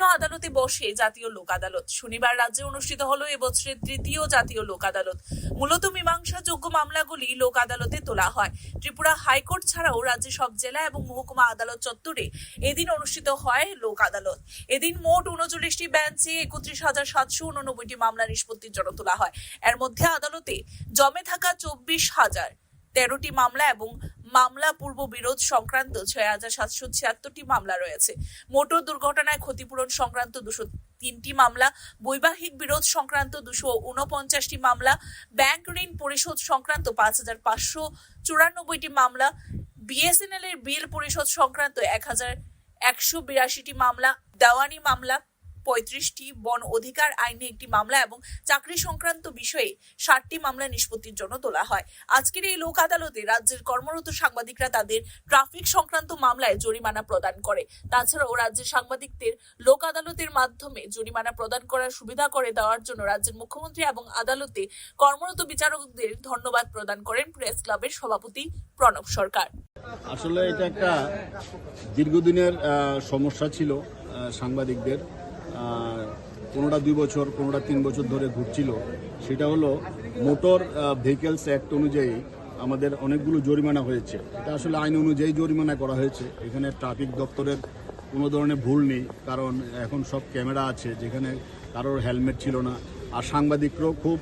বিভিন্ন আদালতে বসে জাতীয় লোক আদালত শনিবার রাজ্যে অনুষ্ঠিত হলো এবছরের তৃতীয় জাতীয় লোক আদালত মূলত মীমাংসাযোগ্য মামলাগুলি লোক আদালতে তোলা হয়। ত্রিপুরা হাইকোর্ট ছাড়াও রাজ্যের সব জেলা এবং মহকুমা আদালত চত্বরে এদিন অনুষ্ঠিত হয় লোক আদালত এদিন মোট উনচল্লিশটি বেঞ্চে একত্রিশ হাজার সাতশো উননব্বইটি মামলা নিষ্পত্তির জন্য তোলা হয়। এর মধ্যে আদালতে জমে থাকা চব্বিশ হাজার তেরোটি মামলা এবং মামলা, পূর্ব বিরোধ সংক্রান্ত ছয় হাজার সাতশো ছিয়াত্তরটি মামলা রয়েছে। মোটর দুর্ঘটনায় ক্ষতিপূরণ সংক্রান্ত দুশো তিনটি মামলা, বৈবাহিক বিরোধ সংক্রান্ত দুশো উনপঞ্চাশটি মামলা, ব্যাংক ঋণ পরিশোধ সংক্রান্ত পাঁচ হাজার পাঁচশো চুরানব্বইটি মামলা বিএসএনএল এর বিল পরিশোধ সংক্রান্ত এক হাজার একশো বিরাশিটি মামলা, দেওয়ানি মামলা পঁয়ত্রিশটি বন অধিকার আইনে একটি মামলা এবং চাকরি সংক্রান্ত বিষয়ে ষাটটি মামলা নিষ্পত্তির জন্য তোলা হয়। আজকের এই লোক আদালতে রাজ্যের কর্মরত সাংবাদিকরা তাদের ট্রাফিক সংক্রান্ত মামলায় জরিমানা প্রদান করে। তাছাড়াও রাজ্যের সাংবাদিকদের লোক আদালতের মাধ্যমে জরিমানা প্রদান করার সুবিধা করে দেওয়ার জন্য রাজ্যের মুখ্যমন্ত্রী এবং আদালতে কর্মরত বিচারকদের ধন্যবাদ প্রদান করেন প্রেস ক্লাবের সভাপতি প্রণব সরকার। আসলে এটা একটা দীর্ঘদিনের সমস্যা ছিল সাংবাদিকদের। কোনোটা দুই বছর কোনোটা তিন বছর ধরে ঘুরছিল। সেটা হলো মোটর ভেহিকেলস অ্যাক্ট অনুযায়ী আমাদের অনেকগুলো জরিমানা হয়েছে। এটা আসলে আইন অনুযায়ী জরিমানা করা হয়েছে। এখানে ট্রাফিক দপ্তরের কোনো ধরনের ভুল নেই, কারণ এখন সব ক্যামেরা আছে যেখানে কারোর হেলমেট ছিল না। আর সাংবাদিকরাও খুব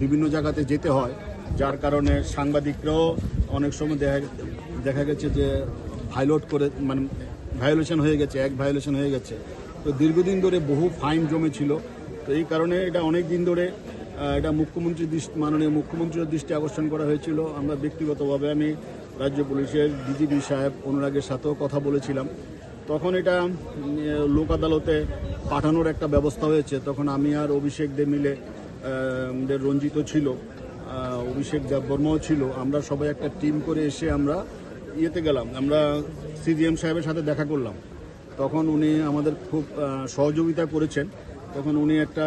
বিভিন্ন জায়গাতে যেতে হয়। যার কারণে সাংবাদিকরাও অনেক সময় দেখা দেখা গেছে যে ভাইলোট করে মানে ভায়োলেশন হয়ে গেছে, এক ভায়োলেশন হয়ে গেছে। তো দীর্ঘদিন ধরে বহু ফাইন জমে ছিল তো এই কারণে এটা অনেক দিন ধরে এটা মুখ্যমন্ত্রীর দৃষ্টি, মাননীয় মুখ্যমন্ত্রীর দৃষ্টি আকর্ষণ করা হয়েছিল। আমরা ব্যক্তিগতভাবে আমি রাজ্য পুলিশের ডিজিপি সাহেব অনুরাগের সাথেও কথা বলেছিলাম। তখন এটা লোক আদালতে পাঠানোর একটা ব্যবস্থা হয়েছে। তখন আমি আর অভিষেক দে মিলে রঞ্জিত ছিল। অভিষেক দেববর্মাও ছিল। আমরা সবাই একটা টিম করে এসে আমরা ইয়েতে গেলাম, আমরা সিজিএম সাহেবের সাথে দেখা করলাম। তখন উনি আমাদের খুব সহযোগিতা করেছেন। তখন উনি একটা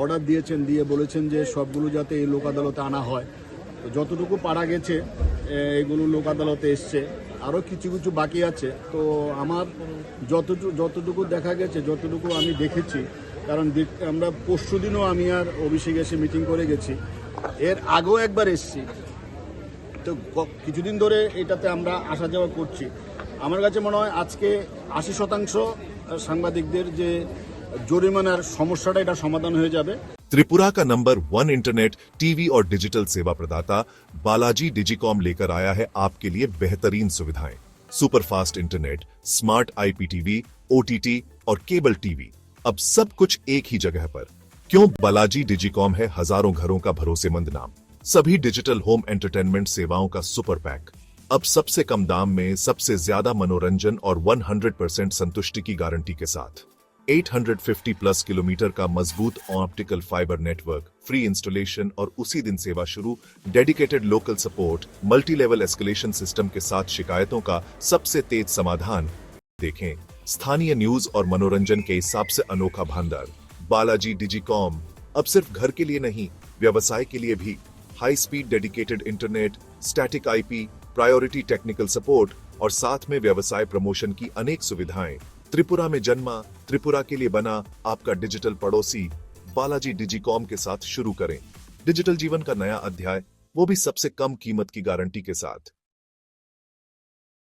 অর্ডার দিয়েছেন, দিয়ে বলেছেন যে সবগুলো যাতে এই লোক আদালতে আনা হয়। তো যতটুকু পারা গেছে এগুলো লোক আদালতে এসছে। আরও কিছু কিছু বাকি আছে। তো আমার যতটুকু যতটুকু দেখা গেছে, যতটুকু আমি দেখেছি, কারণ আমরা পরশু দিনও আমি আর অভিষেক এসে মিটিং করে গেছি। এর আগেও একবার এসছি। তো গ- কিছুদিন ধরে এটাতে আমরা আসা যাওয়া করছি আমার কাছে মনে হয় আজকে আশি শতাংশ আহ, সাংবাদিকদের যে জরিমানার সমস্যাটা এটা সমাধান হয়ে যাবে त्रिपुरा का नंबर वन इंटरनेट टीवी और डिजिटल सेवा प्रदाता बालाजी डिजिकॉम लेकर आया है आपके लिए बेहतरीन सुविधाएं super fast internet smart IPTV OTT और केबल टीवी अब सब कुछ एक ही जगह पर क्यों बालाजी डिजिकॉम है हजारों घरों का भरोसेमंद नाम सभी डिजिटल होम एंटरटेनमेंट सेवाओं का सुपर पैक। अब सबसे कम दाम में सबसे ज़्यादा मनोरंजन और 100% संतुष्टि की गारंटी के साथ। 850 प्लस किलोमीटर का मज़बूत optical fibre network, free installation और उसी दिन सेवा शुरू, dedicated local support multi level escalation system के साथ शिकायतों का सबसे तेज समाधान। देखें, स्थानीय न्यूज़ और मनोरंजन के हिसाब से अनोखा भंडार। बालाजी डिजिकॉम। अब सिर्फ़ घर के लिए नहीं, व्यवसाय के लिए भी। High speed dedicated internet static IP priority technical support और साथ में व्यवसाय प्रमोशन की अनेक सुविधाएँ। त्रिपुरा में जन्मा, त्रिपुरा के लिए बना आपका डिजिटल पड़ोसी बालाजी डिजीकॉम के साथ शुरू करें। डिजिटल जीवन का नया अध्याय, वो भी सबसे कम कीमत की गारंटी के साथ।